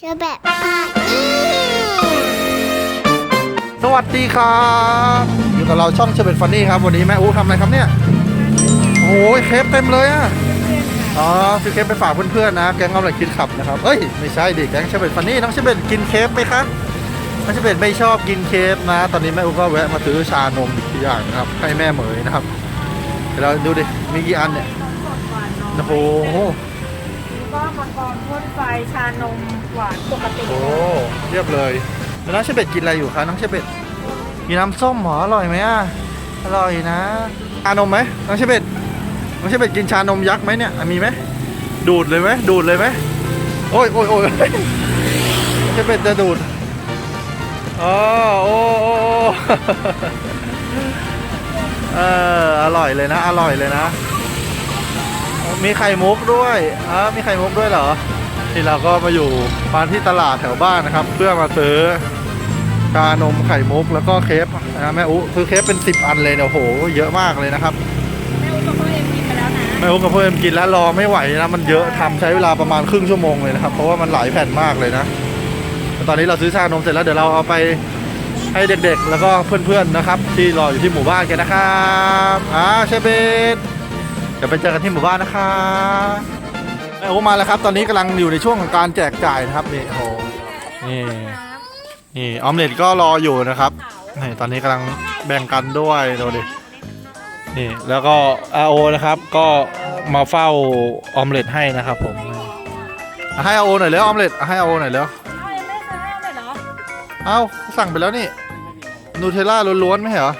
เชื่อแบบพาเนี่ยสวัสดีครับ อยู่กับเราช่องเชเบตฟันนี่ครับ วันนี้แม่อู้ทำอะไรครับเนี่ย โอ้ยเคปเต็มเลยอะ อ๋อซื้อเคปไปฝากเพื่อนๆนะ แก๊งเอาอะไรคิดขับนะครับ เอ้ย ไม่ใช่ดิแก๊งเชเบตฟันนี่น้องเชเบตกินเคปไหมคะน้องเชเบตไม่ชอบกินเคปนะ ตอนนี้แม่อู้ก็แวะมาซื้อชานมอีกอย่างนะครับ ให้แม่เหมยนะครับ เดี๋ยวเราดูดิ มีกี่อันเนี่ย โอ้โห ก็มังกรพ่นไฟชานมหวานปกติโอ้เรียบเลยแล้วน้องเชเบตกินอะไรอยู่คะน้องเชเบตมีน้ำส้มหรออร่อยไหมอะอร่อยนะชานมไหมน้องเชเบตน้องเชเบตกินชานมยักษ์ไหมเนี่ยมีไหมดูดเลยไหมดูดเลยไหมโอ้ยโอ้ยโอ้ยเชเบตจะดูดอ๋อโอ้โอ้โอ้เอออร่อยเลยนะ อร่อยเลยนะ มีไข่มุกด้วยอ่ามีไข่มุกด้วยเหรอ ที่เราก็มาอยู่มาที่ตลาดแถวบ้านนะครับ เพื่อมาซื้อชานมไข่มุกแล้วก็เคฟนะแม่อุซื้อเคฟเป็น 10 อันเลยเนี่ยโอ้โห เยอะมากเลยนะครับแม่อุ้มกับพ่อเอ็มกินไปแล้วนะแม่อุกับเพื่อนกินแล้วรอไม่ไหวนะมันเยอะทำใช้เวลาประมาณครึ่งชั่วโมงเลยนะครับ เพราะว่ามันหลายแผ่นมากเลยนะแต่ตอนนี้เราซื้อชานมเสร็จแล้วเดี๋ยวเราเอาไปให้เด็กๆ แล้วก็เพื่อนๆนะครับ ที่รออยู่ที่หมู่บ้านกันนะครับอ่าเชฟเบน เดี๋ยวไปเจอกันที่หมู่บ้านนะครับแม่อุมาแล้วครับ ตอนนี้กำลังอยู่ในช่วงของการแจกจ่ายนะครับนี่โอ้โหนี่นี่ออมเล็ตก็รออยู่นะครับนี่ตอนนี้กำลังแบ่งกันด้วยดูดินี่แล้วก็อาโอนะครับ ก็มาเฝ้าออมเล็ตให้นะครับ ผมอะให้อาโอหน่อยแล้วออมเล็ตอะให้อาโอหน่อยแล้วพ่อเอ็มไม่ซื้อให้เลยเหรอเอ้าสั่งไปแล้วนี่นูเทลล่าล้วนๆไม่ใช่เหรอ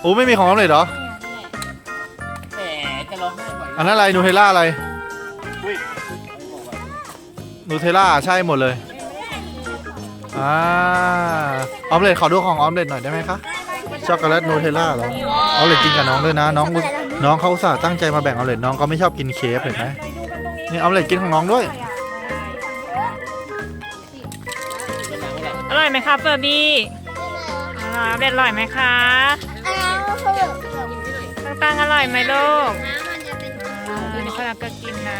โอ้ไม่มีของออมเล็ตเหรอแหมจะ ร้องไห้บ่อยอันนั้นอะไรนูเทลล่าอะไรนูเทลล่าใช่หมดเลยอ่าออมเล็ตขอดูของออมเล็ตหน่อยได้ไหมคะช็อกโกแลตนูเทลล่าเหรอออมเล็ตกินกับน้องด้วยนะ น้องน้องเขาอุตส่าห์ตั้งใจมาแบ่งออมเล็ตน้องก็ไม่ชอบกินเคฟเห็นไหมไปดูกันตรงนี้นี่ออมเล็ตกินของน้องด้วยอร่อยไหมคะเฟอร์บี้อร่อยเด็ดอร่อยไหมคะเอาเถอะตั้งตังอร่อยไหมลูกานี่พลังก็กินนะ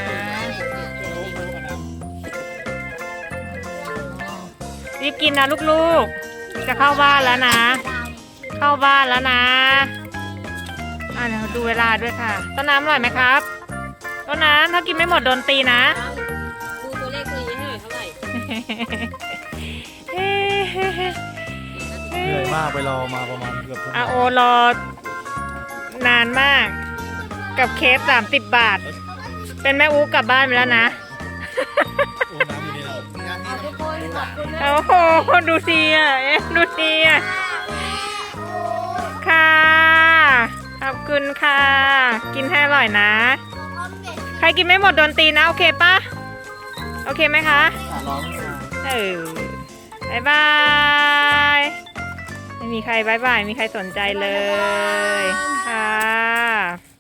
รีบกินนะลูกๆ จะเข้าบ้านแล้วนะ เข้าบ้านแล้วนะอ่าเดี๋ยวดูเวลาด้วยค่ะ ต้นน้ำอร่อยไหมครับ ต้นน้ำถ้ากินไม่หมดโดนตีนะดูตัวเลขตัวนี้ให้หน่อยเท่าไหร่เหนื่อยมากไปรอมาประมาณเกือบชั่วโมอางโอรอนานมาก กับเคฟสามสิบบาท เป็นแม่อูกลับบ้านไปแล้วนะโอ้น้ำอยู่นี่เราโอ้โห ดูสิอะเอ๊ะดูสิอะ ค่ะ ขอบคุณค่ะ กินให้อร่อยนะ ใครกินไม่หมดโดนตีนะ โอเคปะโอเคไหมคะร้องเออบายบาย ไม่มีใครบายบาย มีใครสนใจเลย ค่ะ